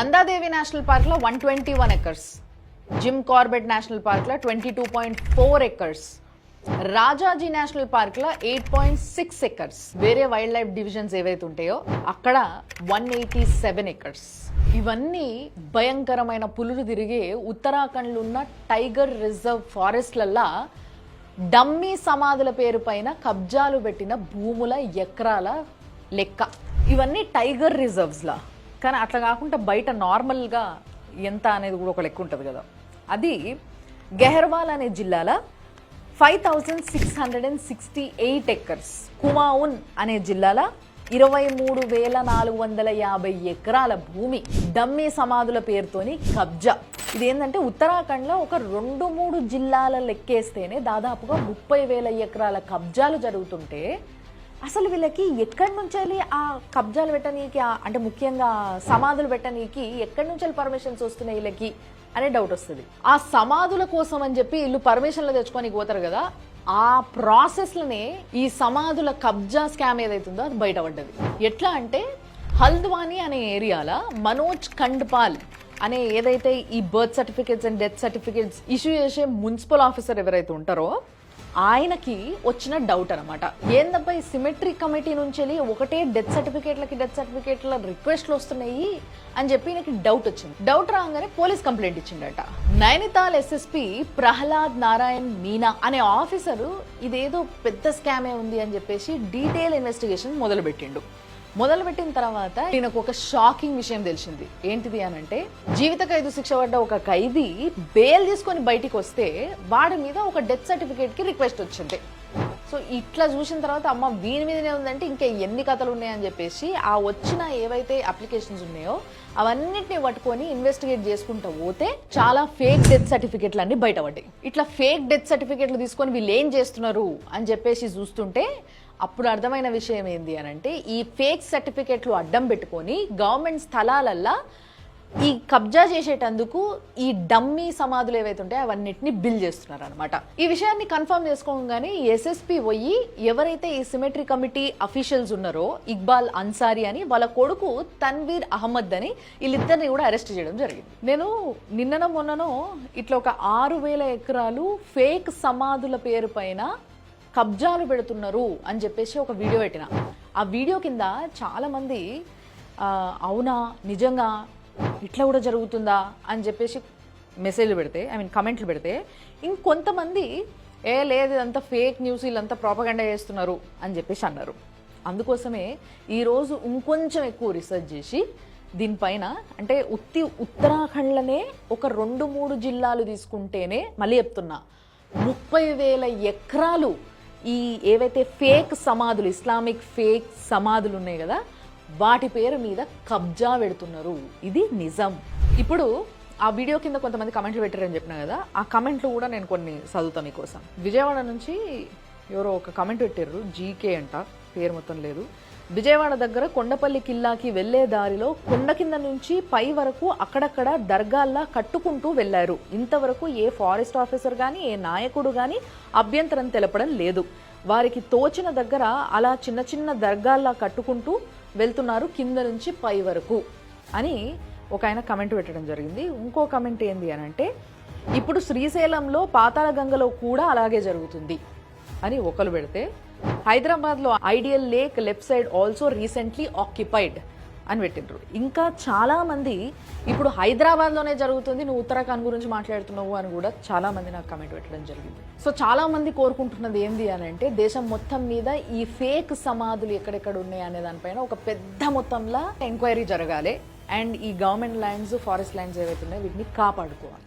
Nanda Devi national పార్క్లో one twenty one acres. Jim Corbett national పార్క్లో twenty two point four acres. Rajaji national పార్క్లో eight point six acres. వేరే wild life divisions ఏవైతే ఉంటాయో అక్కడ one eighty seven acres. ఇవన్నీ భయంకరమైన పులులు తిరిగే ఉత్తరాఖండ్లో ఉన్న టైగర్ రిజర్వ్ ఫారెస్ట్లల్లా డమ్మీ సమాధుల పేరు పైన కబ్జాలు పెట్టిన భూముల ఎకరాల లెక్క. ఇవన్నీ టైగర్ రిజర్వ్స్లా. కానీ అట్లా కాకుండా బయట నార్మల్గా ఎంత అనేది కూడా ఒక లెక్క ఉంటుంది కదా. అది గెహర్వాల్ అనే జిల్లాల five thousand six hundred and sixty eight acres Kumaon అనే జిల్లాల ఇరవై మూడు వేల నాలుగు వందల యాభై ఎకరాల భూమి డమ్మీ సమాధుల పేరుతోని కబ్జా. ఇది ఏంటంటే ఉత్తరాఖండ్లో ఒక రెండు మూడు జిల్లాల లెక్కేస్తేనే దాదాపుగా ముప్పై వేల ఎకరాల కబ్జాలు జరుగుతుంటే అసలు వీళ్ళకి ఎక్కడి నుంచి వెళ్ళి ఆ కబ్జాలు పెట్టనీకి అంటే ముఖ్యంగా సమాధులు పెట్టనీకి ఎక్కడి నుంచి పర్మిషన్స్ వస్తున్నాయి వీళ్ళకి అనే డౌట్ వస్తుంది. ఆ సమాధుల కోసం అని చెప్పి వీళ్ళు పర్మిషన్లు తెచ్చుకొని పోతారు కదా ఆ ప్రాసెస్లనే ఈ సమాధుల కబ్జా స్కామ్ ఏదైతుందో అది బయటపడ్డది. ఎట్లా అంటే హల్ద్వాని అనే ఏరియాలో మనోజ్ ఖండ్పాల్ అనే ఏదైతే ఈ birth certificates and death certificates issue చేసే మున్సిపల్ ఆఫీసర్ ఎవరైతే ఉంటారో ఆయనకి వచ్చిన డౌట్ అనమాట ఏందబ్బా ఈ సిమెట్రీ కమిటీ నుంచి వెళ్ళి ఒకటే డెత్ సర్టిఫికేట్లకి డెత్ సర్టిఫికేట్ల రిక్వెస్ట్లు వస్తున్నాయి అని చెప్పి నాకు డౌట్ వచ్చింది. డౌట్ రాగానే పోలీస్ కంప్లైంట్ ఇచ్చిండట. నైనితాల్ ఎస్ఎస్పి ప్రహ్లాద్ నారాయణ్ మీనా అనే ఆఫీసరు ఇదేదో పెద్ద స్కామే ఉంది అని చెప్పేసి డీటెయిల్ ఇన్వెస్టిగేషన్ మొదలుపెట్టిండు. మొదలుపెట్టిన తర్వాత నేను ఒక షాకింగ్ విషయం తెలిసింది. ఏంటిది అని అంటే జీవిత ఖైదు శిక్ష పడ్డ ఒక ఖైదీ బెయిల్ తీసుకొని బయటికి వస్తే వాడి మీద ఒక డెత్ సర్టిఫికేట్కి రిక్వెస్ట్ వచ్చింది. సో ఇట్లా చూసిన తర్వాత అమ్మ వీని మీదనే ఉందంటే ఇంకా ఎన్ని కథలు ఉన్నాయని చెప్పేసి ఆ వచ్చిన ఏవైతే అప్లికేషన్స్ ఉన్నాయో అవన్నిటిని పట్టుకొని ఇన్వెస్టిగేట్ చేసుకుంటూ పోతే చాలా ఫేక్ డెత్ సర్టిఫికెట్లు అన్ని బయటపడ్డాయి. ఇట్లా ఫేక్ డెత్ సర్టిఫికెట్లు తీసుకొని వీళ్ళు ఏం చేస్తున్నారు అని చెప్పేసి చూస్తుంటే అప్పుడు అర్థమైన విషయం ఏంది అని అంటే ఈ ఫేక్ సర్టిఫికెట్లు అడ్డం పెట్టుకొని గవర్నమెంట్ స్థలాలల్లో ఈ కబ్జా చేసేటందుకు ఈ డమ్మీ సమాధులు ఏవైతే ఉంటాయో అవన్నిటిని బిల్ చేస్తున్నారు అనమాట ఈ విషయాన్ని కన్ఫర్మ్ చేసుకోగానే ఎస్ఎస్పి పోయి ఎవరైతే ఈ సిమెట్రీ కమిటీ అఫీషియల్స్ ఉన్నారో ఇక్బాల్ అన్సారీ అని వాళ్ళ కొడుకు తన్వీర్ అహ్మద్ అని వీళ్ళిద్దరిని కూడా అరెస్ట్ చేయడం జరిగింది. నేను నిన్ననో మొన్ననో ఇట్లా ఒక ఆరు వేల ఎకరాలు ఫేక్ సమాధుల పేరు పైన కబ్జాలు పెడుతున్నారు అని చెప్పేసి ఒక వీడియో పెట్టిన. ఆ వీడియో కింద చాలా మంది అవునా నిజంగా ఇట్లా కూడా జరుగుతుందా అని చెప్పేసి మెసేజ్లు పెడితే ఐ మీన్ కమెంట్లు పెడితే ఇంకొంతమంది ఏ లేదు ఇదంతా ఫేక్ న్యూస్ వీళ్ళంతా ప్రాపగండా చేస్తున్నారు అని చెప్పేసి అన్నారు. అందుకోసమే ఈరోజు ఇంకొంచెం ఎక్కువ రీసెర్చ్ చేసి దీనిపైన అంటే ఉత్తి ఉత్తరాఖండ్లోనే ఒక రెండు మూడు జిల్లాలు తీసుకుంటేనే మళ్ళీ చెప్తున్నా ముప్పై వేల ఎకరాలు ఈ ఏవైతే ఫేక్ సమాధులు ఇస్లామిక్ ఫేక్ సమాధులు ఉన్నాయి కదా వాటి పేరు మీద కబ్జా పెడుతున్నారు. ఇది నిజం. ఇప్పుడు ఆ వీడియో కింద కొంతమంది కమెంట్లు పెట్టారని చెప్పిన కదా ఆ కమెంట్లు కూడా నేను కొన్ని చదువుతాను మీకోసం. విజయవాడ నుంచి ఎవరో ఒక కమెంట్ పెట్టారు జీకే అంట పేరు మొత్తం లేదు. విజయవాడ దగ్గర కొండపల్లి కిల్లాకి వెళ్ళే దారిలో కొండ కింద నుంచి పై వరకు అక్కడక్కడ దర్గాల్లా కట్టుకుంటూ వెళ్ళారు ఇంతవరకు ఏ ఫారెస్ట్ ఆఫీసర్ గాని ఏ నాయకుడు గాని అభ్యంతరం తెలపడం లేదు. వారికి తోచిన దగ్గర అలా చిన్న చిన్న దర్గాల్లా కట్టుకుంటూ వెళ్తున్నారు కింద నుంచి పై వరకు అని ఒక ఆయన కమెంట్ పెట్టడం జరిగింది. ఇంకో కమెంట్ ఏంది అని అంటే ఇప్పుడు శ్రీశైలంలో పాతాళగంగలో కూడా అలాగే జరుగుతుంది అని ఒకరు పెడితే హైదరాబాద్లో ideal lake left side also recently occupied అని పెట్టిండ్రు. ఇంకా చాలామంది ఇప్పుడు హైదరాబాద్లోనే జరుగుతుంది నువ్వు ఉత్తరాఖండ్ గురించి మాట్లాడుతున్నావు అని కూడా చాలా మంది నాకు కమెంట్ పెట్టడం జరిగింది. సో చాలామంది కోరుకుంటున్నది ఏంది అని అంటే దేశం మొత్తం మీద ఈ ఫేక్ సమాధులు ఎక్కడెక్కడ ఉన్నాయి అనే దానిపైన ఒక పెద్ద మొత్తంలో ఎంక్వైరీ జరగాలి. అండ్ ఈ గవర్నమెంట్ ల్యాండ్స్ ఫారెస్ట్ ల్యాండ్స్ ఏవైతే ఉన్నాయో వీటిని కాపాడుకోవాలి.